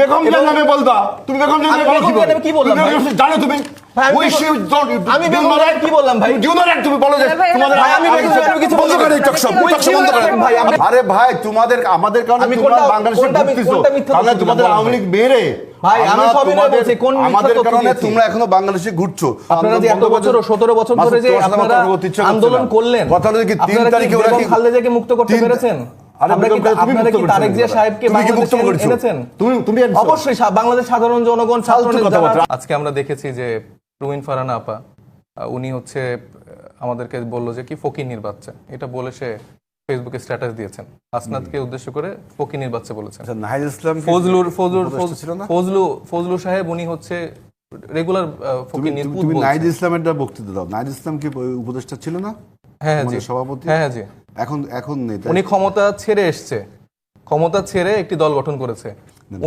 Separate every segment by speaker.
Speaker 1: বেগম জান নামে বলতা তুমি বেগম জান নামে
Speaker 2: বলছো কি বললাম
Speaker 1: জানো তুমি?
Speaker 2: আমি বেগম জান কি বললাম ভাই?
Speaker 1: তুমি বলো যে তোমাদের
Speaker 2: আমি বেগম জান কিছু
Speaker 1: বন্ধ করে সব বন্ধ করে
Speaker 2: ভাই।
Speaker 1: আরে ভাই তোমাদের আমাদের কারণে তোমরা বাংলাদেশে
Speaker 2: ঘুরতেছো
Speaker 1: তাহলে তোমাদের আওয়ামী লীগ
Speaker 2: ভাই? আমি সবই
Speaker 1: না
Speaker 2: বলছি কোন
Speaker 1: আমাদের কারণে তোমরা এখনও বাংলাদেশে ঘুরছো।
Speaker 2: আপনারা যে এত বছর 17 বছর ধরে যে আপনারা আন্দোলন করলেন
Speaker 1: কথা হলো কি
Speaker 2: 3
Speaker 1: তারিখে ওরা কি
Speaker 2: মুক্ত করতে পেরেছেন?
Speaker 3: আসনাদকে উদ্দেশ্য করে ফকিনির বাচ্চা বলেছেন।
Speaker 1: আচ্ছা, ইসলাম
Speaker 3: ফজলুর ফজলুর ফজলু ফজলু সাহেব উনি হচ্ছে রেগুলার ফকিনির
Speaker 1: তুমি ইসলামের বক্তৃতা দাও। নাহিদ ইসলাম কি উপদেষ্টা ছিল না?
Speaker 3: হ্যাঁ, হ্যাঁ
Speaker 1: মানে সভাপতি?
Speaker 3: হ্যাঁ, হ্যাঁ জি।
Speaker 1: এখন এখন
Speaker 3: উনি ক্ষমতা ছেড়ে এসছে। ক্ষমতা ছেড়ে একটি দল গঠন করেছে।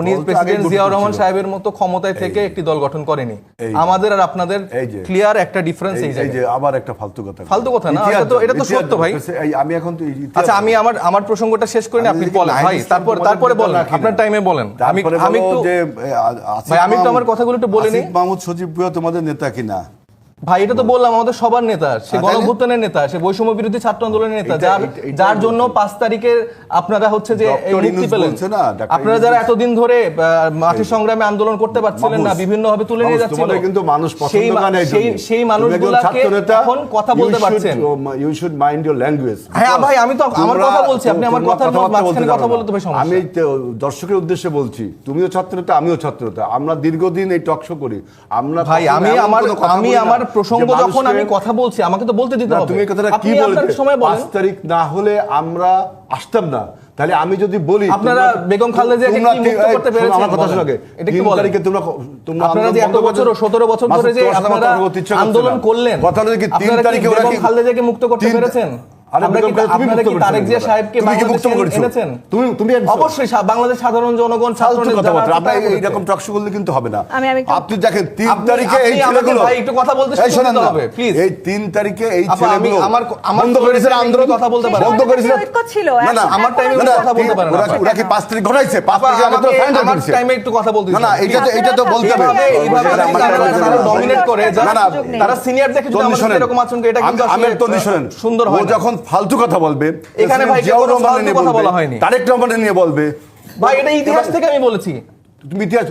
Speaker 3: উনি প্রেসিডেন্ট জিয়াউর রহমান সাহেবের মতো ক্ষমতায় থেকে একটি দল গঠন করেনি। আমাদের আর আপনাদের ক্লিয়ার একটা ডিফারেন্স
Speaker 1: এই যে আবার একটা ফালতু কথা
Speaker 3: ফালতু কথা না এটা তো এটা তো সত্য ভাই।
Speaker 1: আমি এখন তো
Speaker 3: আচ্ছা আমি আমার আমার প্রসঙ্গটা শেষ করি আপনি বলেন। ভাই তারপর তারপরে বলেন আপনার টাইমে বলেন। আমি আমি একটু ভাই আমি
Speaker 1: তো
Speaker 3: আমার কথাগুলো একটু বলে নিই।
Speaker 1: মাহমুদ সজীব তোমাদের নেতা কিনা?
Speaker 3: ভাই এটা তো বললাম আমাদের সবার নেতা সে গণভুত্তানের নেতা সে বৈষম্য বিরোধী ছাত্র আন্দোলনের নেতা যার যার জন্য পাঁচ তারিখের আপনারা হচ্ছে যে মুক্তি পেলেন। আপনারা যারা এতদিন ধরে মাঠে সংগ্রামে আন্দোলন করতে পারছিলেন না বিভিন্ন ভাবে তুলে নিয়ে যাচ্ছিল
Speaker 1: কিন্তু মানুষ
Speaker 3: সেই সেই মানুষগুলোকে এখন কথা বলতে পারছেন।
Speaker 1: You should mind your language
Speaker 3: হ্যাঁ ভাই আমি তো আমার কথা বলছি আপনি আমার কথার মাঝখানে কথা
Speaker 1: বলতে
Speaker 3: হবে সমস্যা।
Speaker 1: আমি দর্শকের উদ্দেশ্যে বলছি তুমিও ছাত্র নেতা আমিও ছাত্র নেতা আমরা দীর্ঘদিন এই টকশো করি আমরা
Speaker 3: ভাই আমি আমার আমি আমার
Speaker 1: আপনার
Speaker 3: প্রসঙ্গ যখন আমি কথা বলছি আমাকে তো বলতে দিতে হবে।
Speaker 1: তুমি কথাটা কি বলতে
Speaker 3: সময় বলেন।
Speaker 1: 5 তারিখ না হলে আমরা আসতাম না। তাহলে আমি যদি বলি
Speaker 3: আপনারা বেগম খালেদা
Speaker 1: যে
Speaker 3: কি মুক্ত করতে পেরেছেন
Speaker 1: আমার কথা শুনে
Speaker 3: এটা
Speaker 1: কি
Speaker 3: বলেন?
Speaker 1: তারিখে তোমরা তোমরা
Speaker 3: আপনারা যে এত বছর 17 বছর ধরে যে আপনারা আন্দোলন করলেন
Speaker 1: কথা হলো কি
Speaker 3: 3
Speaker 1: তারিখে ওরা কি খালেদা
Speaker 3: জিয়াকে
Speaker 1: মুক্ত
Speaker 4: করতে পেরেছেন?
Speaker 1: আপনি দেখেন তিন তারিখে এই ছেলেগুলো
Speaker 3: একটু কথা বলতে হবে প্লিজ
Speaker 1: এই তিন তারিখে এই ছেলেগুলো
Speaker 3: আমার
Speaker 1: বন্ধ
Speaker 3: করেছে
Speaker 1: আন্দোলন?
Speaker 3: কথা বলতে পারে
Speaker 1: বন্ধ
Speaker 4: করেছে? ছিল
Speaker 1: না না
Speaker 3: আমার
Speaker 1: টাইমে
Speaker 3: কথা বলতে পারে না।
Speaker 1: ওরা কি পাঁচ তারিখ ঘটাইছে? পাঁচ তারিখে আমার তো ফাইনাল করেছে।
Speaker 3: টাইমে একটু কথা বলতে
Speaker 1: না না এটা তো এটা তো বলতে হবে।
Speaker 3: এইভাবে তারা ডমিনেট করে
Speaker 1: না না
Speaker 3: তারা সিনিয়র দেখে যদি আমাদের এরকম আচরণ এটা কিন্তু
Speaker 1: আমি তো শুনেন
Speaker 3: সুন্দর হয়
Speaker 1: যখন ফালতু কথা বলবে।
Speaker 3: এখানে ভাই কথা বলা হয়নি।
Speaker 1: তারেক রহমানের নিয়ে বলবে।
Speaker 3: ভাই এটা ইতিহাস থেকে আমি বলেছি।
Speaker 1: চলতে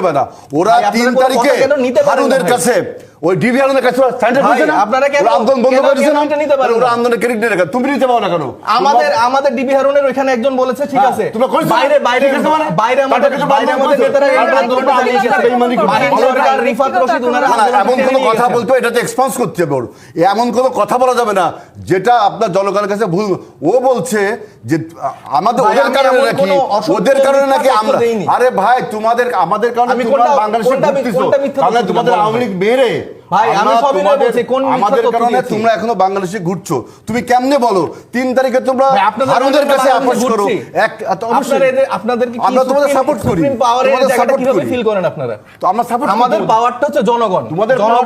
Speaker 1: পারে ওরা তিন তারিখে কাছে ওই ডিবি কাছে আন্দোলন বন্ধ করে
Speaker 3: নিতে
Speaker 1: ওরা আন্দোলনের ক্রেডিট নিয়ে রাখা। তুমি নিতে পারো না কেন?
Speaker 3: আমাদের আমাদের ডিবি হারুনের ওইখানে একজন বলেছে ঠিক
Speaker 1: হ্যাঁ,
Speaker 3: আছে।
Speaker 1: তোমরা
Speaker 3: বাইরে বাইরে
Speaker 1: মানে?
Speaker 3: বাইরে আমাদের বাইরে আমাদের নেতারা
Speaker 1: আন্দোলন চালিয়েছে
Speaker 3: বেঈমানি
Speaker 4: করে
Speaker 3: রিফাত রশিদ ওনারা
Speaker 1: মানে, কোনো কথা বলতে এটা তো এক্সপন্স করতে হবে ওর। এমন কোনো কথা বলা যাবে না যেটা আপনার জনগণের কাছে ভুল। ও বলছে যে আমাদের ওদের কারণে নাকি ওদের কারণে নাকি আমরা আরে ভাই তোমাদের আমাদের কারণে তাহলে তোমাদের আওয়ামী লীগ
Speaker 3: বেড়ে আমি কোন
Speaker 1: কেমনে বলো তিন তারিখে তোমরা আমরা তোমাদের সাপোর্ট করি।
Speaker 3: জনগণ।
Speaker 1: তোমাদের
Speaker 3: জনগণ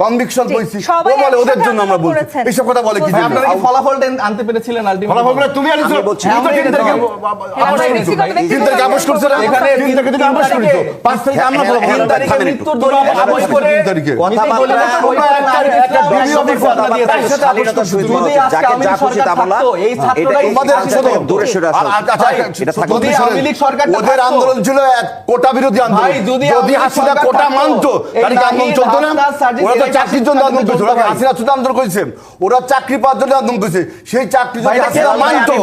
Speaker 1: কনভিকশন ও বলে ওদের জন্য আমরা বলছি। এইসব কথা বলে হ্যাঁ,
Speaker 3: কি কি ফলাফল আনতে পেরেছিলেন আলটিমেট
Speaker 1: ফলাফল তুমি
Speaker 5: বলছি
Speaker 3: হ্যাঁ,
Speaker 1: আপোষ করছ
Speaker 3: এখানে
Speaker 1: তুমি আপোষ পাঁচ তারিখে আমরা
Speaker 5: হ্যাঁ,
Speaker 3: তিন তারিখে
Speaker 1: আপোষ
Speaker 3: করে
Speaker 1: তারিখে।
Speaker 3: কথা
Speaker 1: বলে একটা ভিডিও
Speaker 3: কথা দিয়ে তার
Speaker 1: সাথে আপোষ করছ
Speaker 3: যদি আজকে
Speaker 5: আমি
Speaker 3: সরকার এই
Speaker 5: দূরে সরে আসো
Speaker 1: এটা
Speaker 3: যদি আওয়ামী লীগ সরকার
Speaker 1: ওদের আন্দোলন ছিল এক কোটা বিরোধী আন্দোলন
Speaker 3: যদি
Speaker 1: কোটা মানতো তাহলে আন্দোলন চলতো না চাকরির জন্য আন্দোলন করেছে ওরা হাসিনা শুধু আন্দোলন করেছে। ওরা চাকরি পাওয়ার জন্য আন্দোলন করেছে সেই চাকরি যদি হাসিনা মানতো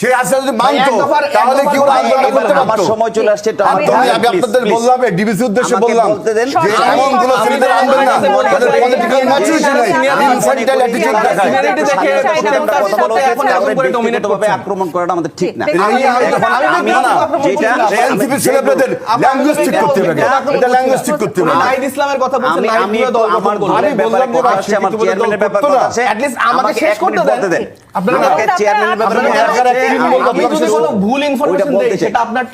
Speaker 1: সেই হাসিনা যদি মানতো তাহলে কি ওরা আন্দোলন করতে
Speaker 2: আমার সময় চলে আসছে
Speaker 1: আমি আপনাদের বললাম ডিবিসি উদ্দেশ্যে বললাম যে এমন কোনো ছেলেদের আন্দোলন না।
Speaker 2: তাদের
Speaker 1: পলিটিক্যাল ম্যাচুরিটি নাই। ইনফ্যান্টাইল অ্যাটিটিউড দেখায়
Speaker 2: আক্রমণ করাটা আমাদের ঠিক না।
Speaker 1: ল্যাঙ্গুয়েজ ঠিক করতে হবে
Speaker 2: এটা
Speaker 3: ল্যাঙ্গুয়েজ
Speaker 1: ঠিক করতে হবে।
Speaker 3: ইসলামের কথা বলছেন
Speaker 2: আমার
Speaker 3: আমাকে
Speaker 2: আমাকে
Speaker 3: শেষ করতে দেন।
Speaker 2: বলতে দেন।
Speaker 3: আপনারা
Speaker 2: আমাকে
Speaker 3: আপনারা-
Speaker 2: চেয়ারম্যানের ব্যাপারে
Speaker 3: আপনারা-
Speaker 2: কথা
Speaker 3: আপনারা-
Speaker 2: আছে,
Speaker 3: আমি
Speaker 2: আমাকে
Speaker 3: যদি
Speaker 2: কিছু-
Speaker 3: কোনো ভুল ইনফরমেশন
Speaker 2: বলতে
Speaker 3: সেটা আপনার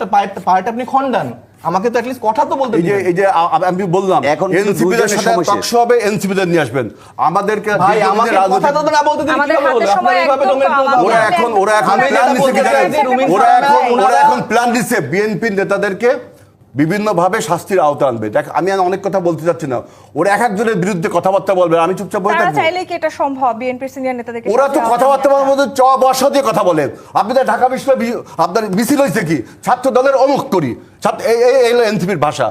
Speaker 3: পার্ট আপনি খণ্ডান। আমাকে তো অ্যাটলিস্ট কথা তো বলতে
Speaker 1: এই যে এই যে আ- আ- আমি বললাম
Speaker 2: এখন কিন্তু
Speaker 1: এনসিপি দের
Speaker 2: দুইজনের
Speaker 1: সাথে
Speaker 2: সময়
Speaker 1: হবে এনসিপি নিয়ে আসবেন। আমাদেরকে
Speaker 3: ভাই আমাকে কথা তো না বলতে দিন
Speaker 4: আমাদের হাতে সময় একদম
Speaker 1: ওরা এখন ওরা এখন প্ল্যান কি জানেন? ওরা এখন ওরা এখন প্ল্যান দিচ্ছে বিএনপি নেতাদেরকে। বিভিন্ন ভাবে শাস্তির আওতা আনবে। দেখ আমি অনেক কথা বলতে চাচ্ছি না। ওরা এক একজনের বিরুদ্ধে কথাবার্তা বলবে আমি চুপচাপ থাকব।
Speaker 4: চাইলে কি এটা সম্ভব? বিএনপির সিনিয়র নেতাদেরকে
Speaker 1: ওরা তো কথাবার্তা বলার মধ্যে চ বর্ষা দিয়ে কথা বলেন আপনি তো ঢাকা বিশ্ববিদ্যালয় আপনার মিছিল হয়েছে কি? ছাত্র দলের অমুক করি। ছাত্র এই এই- এই এনসিপির ভাষা।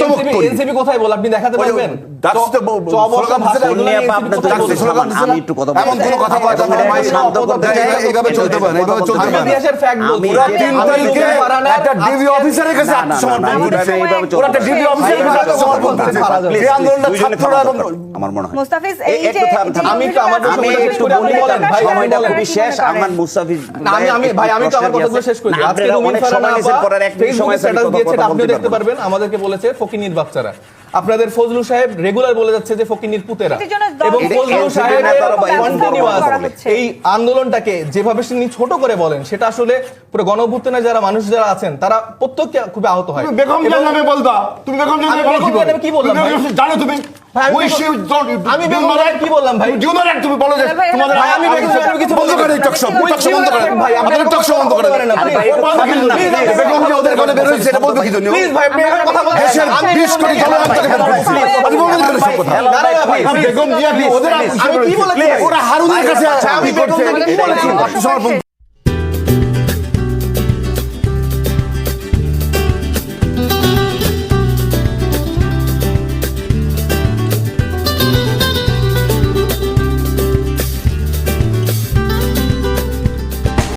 Speaker 1: তমুক করি।
Speaker 3: এনসিপি কোথায় বল? আপনি দেখাতে পারবেন?
Speaker 2: আমি একটু কথা
Speaker 1: এমন কোনো
Speaker 2: শান্ত করতে
Speaker 1: এইভাবে- চলতে পারে এইভাবে চলতে পারে। একটা ডিবি অফিসারের কাছে আত্মসমর্পণ
Speaker 2: আমার মনে হয়। আমি
Speaker 3: আমার
Speaker 2: আমি একটু বলি সময়টা খুবই শেষ আমার মুস্তাফিজ
Speaker 3: আমি আমি ভাই আমি তো আমার কথাগুলো শেষ করি। আজকে রুমিন ফারহানা আপা
Speaker 2: এক মিনিট সময়
Speaker 3: স্ট্যাটাস দিয়েছে আপনি দেখতে পারবেন আমাদেরকে বলেছে ফকিনির বাচ্চারা। আপনাদের ফজলু সাহেব রেগুলার বলে যাচ্ছে যে ফকিনির পুতেরা। এবং ফজলু সাহেবের কন্টিনিউয়াস এই আন্দোলনটাকে যেভাবে তিনি ছোট করে বলেন সেটা আসলে পুরো গণঅভ্যুত্থানে যারা মানুষ যারা আছেন তারা প্রত্যেককে খুব আহত হয়।
Speaker 1: তুমি বেগম
Speaker 3: জানাবে
Speaker 1: নামে বলবা তুমি বেগম
Speaker 3: জানাবে
Speaker 1: নামে
Speaker 3: কি বললাম,
Speaker 1: জানো তুমি?
Speaker 3: আমি আমি কি বললাম, ভাই?
Speaker 1: তুমি বলো যে তোমাদের
Speaker 3: আমি কিছু
Speaker 1: বন্ধ বন্ধ।
Speaker 3: ভাই,
Speaker 1: বন্ধ।
Speaker 3: না,
Speaker 1: ভাই, বেগম ওদের ঘরে বের এটা বলবে কি জন্য?
Speaker 3: Please, ভাই, কথা বলতে আমি
Speaker 1: 20 কোটি জনগণকে হেল্প করছে। আপনি বলবেন কেন সব কথা?
Speaker 3: না, না, না,
Speaker 1: আপনি বেগম জিয়া কি ওদের
Speaker 3: আমি কি বলেছি?
Speaker 1: ওরা হারুনের কাছে
Speaker 3: আমি বেগম কি বলেছি?